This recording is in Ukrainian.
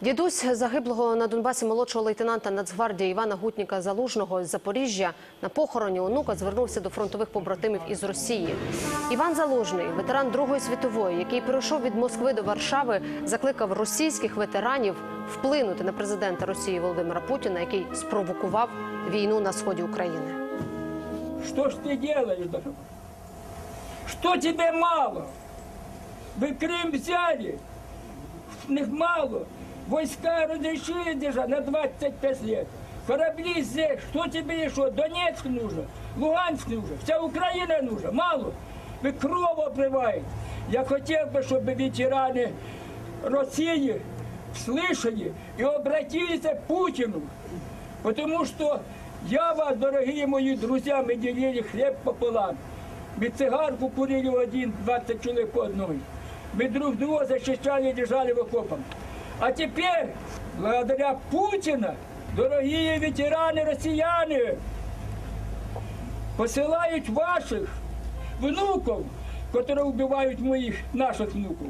Дідусь загиблого на Донбасі молодшого лейтенанта Нацгвардії Івана Гутніка Залужного з Запоріжжя на похороні онука звернувся до фронтових побратимів із Росії. Іван Залужний, ветеран Другої світової, який перейшов від Москви до Варшави, закликав російських ветеранів вплинути на президента Росії Володимира Путіна, який спровокував війну на сході України. Что ж ты делаешь, дорогой? Что тебе мало? Вы Крым взяли, них мало. Войска разрешили держать на 25 лет. Корабли здесь, что тебе еще? Донецк нужно, Луганск нужно, вся Украина нужна, мало. Вы кровь обливаете. Я хотел бы, чтобы ветераны России слышали и обратились к Путину. Потому что я вас, дорогие мои друзья, мы делили хлеб пополам. Мы цигарку курили в один, 20 человек по одной. Мы друг друга защищали и держали в окопах. А теперь, благодаря Путина, дорогие ветераны россияне, посылают ваших внуков, которые убивают моих, наших внуков.